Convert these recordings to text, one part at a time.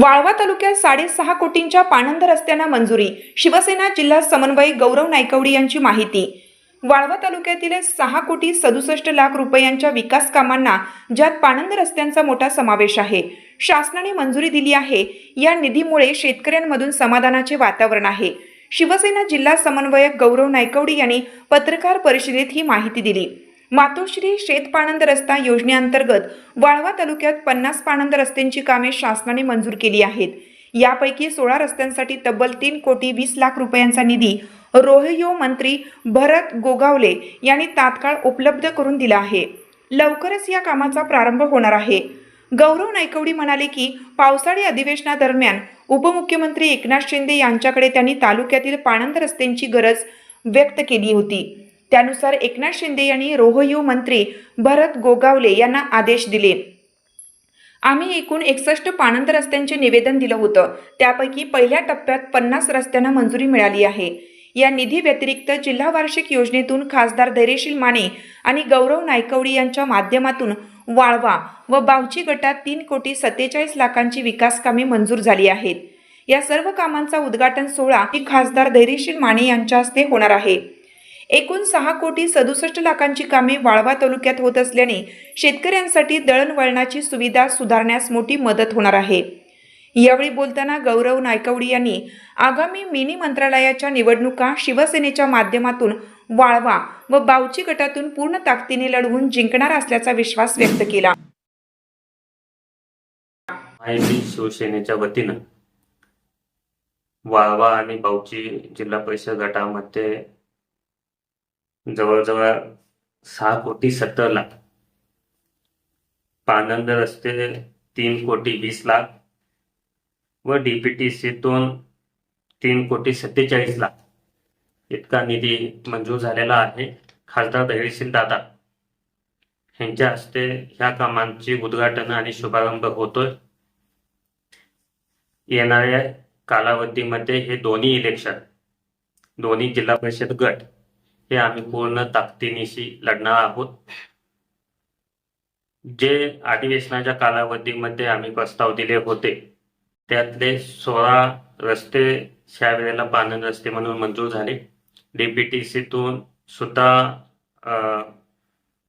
वाळवा तालुक्यात साडेसहा कोटींच्या पाणंद रस्त्यांना मंजुरी शिवसेना जिल्हा समन्वय गौरव नायकवडी यांची माहिती. वाळवा तालुक्यातील सहा कोटी सदुसष्ट लाख रुपयांच्या विकास कामांना ज्यात पाणंद रस्त्यांचा मोठा समावेश आहे. शासनाने मंजुरी दिली आहे. या निधीमुळे शेतकऱ्यांमधून समाधानाचे वातावरण आहे. शिवसेना जिल्हा समन्वयक गौरव नायकवडी यांनी पत्रकार परिषदेत ही माहिती दिली. मातोश्री शेतपाणंद रस्ता योजनेअंतर्गत वाळवा तालुक्यात पन्नास पाणंद रस्त्यांची कामे शासनाने मंजूर केली आहेत. यापैकी सोळा रस्त्यांसाठी तब्बल तीन कोटी वीस लाख रुपयांचा निधी रोहयो मंत्री भरत गोगावले यांनी तात्काळ उपलब्ध करून दिला आहे. लवकरच या कामाचा प्रारंभ होणार आहे. गौरव नायकवडी म्हणाले की पावसाळी अधिवेशनादरम्यान उपमुख्यमंत्री एकनाथ शिंदे यांच्याकडे त्यांनी तालुक्यातील पाणंद रस्त्यांची गरज व्यक्त केली होती. त्यानुसार एकनाथ शिंदे यांनी रोहयू मंत्री भरत गोगावले यांना आदेश दिले. आम्ही एकूण एकसष्ट पाणंद रस्त्यांचे निवेदन दिलं होतं. त्यापैकी पहिल्या टप्प्यात पन्नास रस्त्यांना मंजुरी मिळाली आहे. या निधी व्यतिरिक्त जिल्हा वार्षिक योजनेतून खासदार धैर्यशील माने आणि गौरव नायकवडी यांच्या माध्यमातून वाळवा व बावची गटात तीन कोटी सत्तेचाळीस लाखांची विकास कामे मंजूर झाली आहेत. या सर्व कामांचा उद्घाटन सोहळा ही खासदार धैर्यशील माने यांच्या हस्ते होणार आहे. एकूण सहा कोटी सदुसष्ट लाखांची कामे वाळवा तालुक्यात होत असल्याने शेतकऱ्यांसाठी दळणवळणाची सुविधा सुधारण्यास मोठी मदत होणार आहे. यावेळी बोलताना गौरव नायकवडी यांनी आगामी मिनी मंत्रालयाच्या निवडणुका शिवसेनेच्या माध्यमातून वाळवा व बावची गटातून पूर्ण ताकदीने लढवून जिंकणार असल्याचा विश्वास व्यक्त केला. शिवसेनेच्या वतीनं वाळवा आणि बावची जिल्हा परिषद गटामध्ये जवळजवळ सहा कोटी सत्तर लाख. पानंद रस्ते तीन कोटी वीस लाख. व डीपीटीसीतून तीन कोटी सत्तेचाळीस लाख. इतका निधी मंजूर झालेला आहे. खासदार धैर्यशील दादा. यांच्या हस्ते ह्या कामांची उद्घाटन आणि शुभारंभ होतोय. येणाऱ्या कालावधीमध्ये हे दोन्ही इलेक्शन दोन्ही जिल्हा परिषद गट हे आम्ही पूर्ण ताकदीनिशी लढणार आहोत. जे अधिवेशनाच्या कालावधीमध्ये आम्ही प्रस्ताव दिले होते त्यातले सोळा रस्ते ह्या वेळेला रस्ते म्हणून मंजूर झाले. डीपीटीसीतून सुद्धा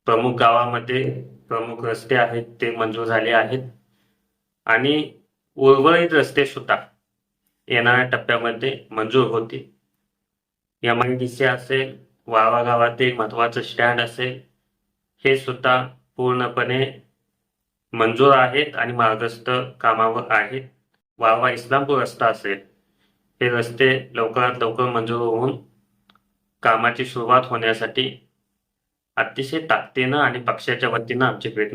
प्रमुख गावामध्ये प्रमुख रस्ते आहेत ते मंजूर झाले आहेत. आणि उर्वरित रस्ते सुद्धा येणाऱ्या टप्प्यामध्ये मंजूर होतील. एम आय डी सी असेल वावा गावातील महत्वाचं स्टँड असेल हे सुद्धा पूर्णपणे मंजूर आहेत आणि मार्गस्थ कामावर आहेत. वावा इस्लामपूर रस्ता असेल हे रस्ते लवकरात लवकर मंजूर होऊन कामाची सुरुवात होण्यासाठी अतिशय ताकदीनं आणि पक्षाच्या वतीनं आमची भेट